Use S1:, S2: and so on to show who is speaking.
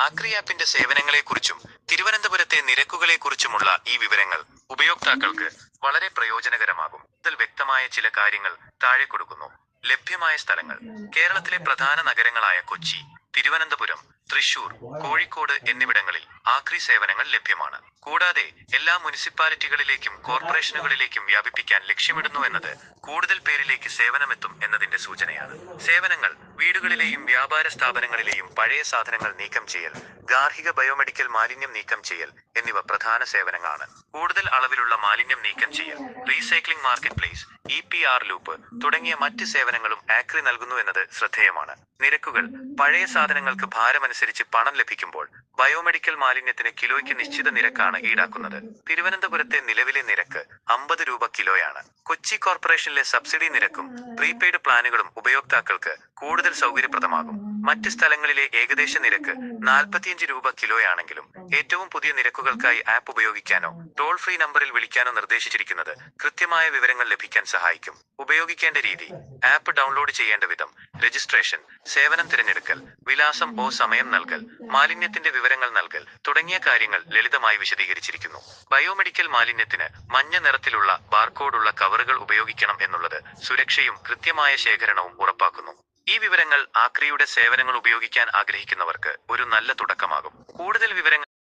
S1: ആക്രി ആപ്പിന്റെ സേവനങ്ങളെക്കുറിച്ചും തിരുവനന്തപുരത്തെ നിരക്കുകളെക്കുറിച്ചുമുള്ള ഈ വിവരങ്ങൾ ഉപയോക്താക്കൾക്ക് വളരെ പ്രയോജനകരമാകും. ഇതിൽ വ്യക്തമായ ചില കാര്യങ്ങൾ താഴെ കൊടുക്കുന്നു. ലഭ്യമായ സ്ഥലങ്ങൾ. കേരളത്തിലെ പ്രധാന നഗരങ്ങളായ കൊച്ചി തിരുവനന്തപുരം തൃശൂർ കോഴിക്കോട് എന്നിവിടങ്ങളിൽ ആക്രി സേവനങ്ങൾ ലഭ്യമാണ്. കൂടാതെ എല്ലാ മുനിസിപ്പാലിറ്റികളിലേക്കും കോർപ്പറേഷനുകളിലേക്കും വ്യാപിപ്പിക്കാൻ ലക്ഷ്യമിടുന്നു എന്നത് കൂടുതൽ പേരിലേക്ക് സേവനമെത്തും എന്നതിന്റെ സൂചനയാണ്. സേവനങ്ങൾ വീടുകളിലെയും വ്യാപാര സ്ഥാപനങ്ങളിലെയും പഴയ സാധനങ്ങൾ നീക്കം ചെയ്യൽ ഗാർഹിക ബയോമെഡിക്കൽ മാലിന്യം നീക്കം ചെയ്യൽ എന്നിവ പ്രധാന സേവനങ്ങളാണ്. കൂടുതൽ അളവിലുള്ള മാലിന്യം നീക്കം ചെയ്യൽ recycling market place E P R loop തുടങ്ങിയ മറ്റ് സേവനങ്ങളും ആക്രി നൽകുന്നു എന്നത് ശ്രദ്ധേയമാണ്. നിരക്കുകൾ പഴയ സാധനങ്ങൾക്ക് ഭാരമനുസരിച്ച് പണം ലഭിക്കുമ്പോൾ ബയോമെഡിക്കൽ മാലിന്യത്തിന് കിലോയ്ക്ക് നിശ്ചിത നിരക്കാണ് ഈടാക്കുന്നത്. തിരുവനന്തപുരത്തെ നിലവിലെ നിരക്ക് അമ്പത് രൂപ കിലോയാണ്. കൊച്ചി കോർപ്പറേഷനിലെ സബ്സിഡി നിരക്കും പ്രീപെയ്ഡ് പ്ലാനുകളും ഉപയോക്താക്കൾക്ക് കൂടുതൽ സൗകര്യപ്രദമാകും. മറ്റ് സ്ഥലങ്ങളിലെ ഏകദേശ നിരക്ക് നാൽപ്പത്തിയഞ്ച് രൂപ കിലോയാണെങ്കിലും ഏറ്റവും പുതിയ നിരക്കുകൾക്കായി ആപ്പ് ഉപയോഗിക്കാനോ ടോൾ ഫ്രീ നമ്പറിൽ വിളിക്കാനോ നിർദ്ദേശിച്ചിരിക്കുന്നത് കൃത്യമായ വിവരങ്ങൾ ലഭിക്കാൻ സഹായിക്കും. ഉപയോഗിക്കേണ്ട രീതി ആപ്പ് ഡൗൺലോഡ് ചെയ്യേണ്ട വിധം രജിസ്ട്രേഷൻ സേവനം തിരഞ്ഞെടുക്കൽ വിലാസം ഓ സമയം നൽകൽ മാലിന്യത്തിന്റെ വിവരങ്ങൾ നൽകൽ തുടങ്ങിയ കാര്യങ്ങൾ ലളിതമായി വിശദീകരിച്ചിരിക്കുന്നു. ബയോമെഡിക്കൽ മാലിന്യത്തിന് മഞ്ഞ നിറത്തിലുള്ള ബാർകോഡുള്ള കവറുകൾ ഉപയോഗിക്കണം എന്നുള്ളത് സുരക്ഷയും കൃത്യമായ ശേഖരണവും ഉറപ്പാക്കുന്നു. വിവരങ്ങൾ ആക്രിയുടെ സേവനങ്ങൾ ഉപയോഗിക്കാൻ ആഗ്രഹിക്കുന്നവർക്ക് ഒരു നല്ല തുടക്കമാകും. കൂടുതൽ വിവരങ്ങൾ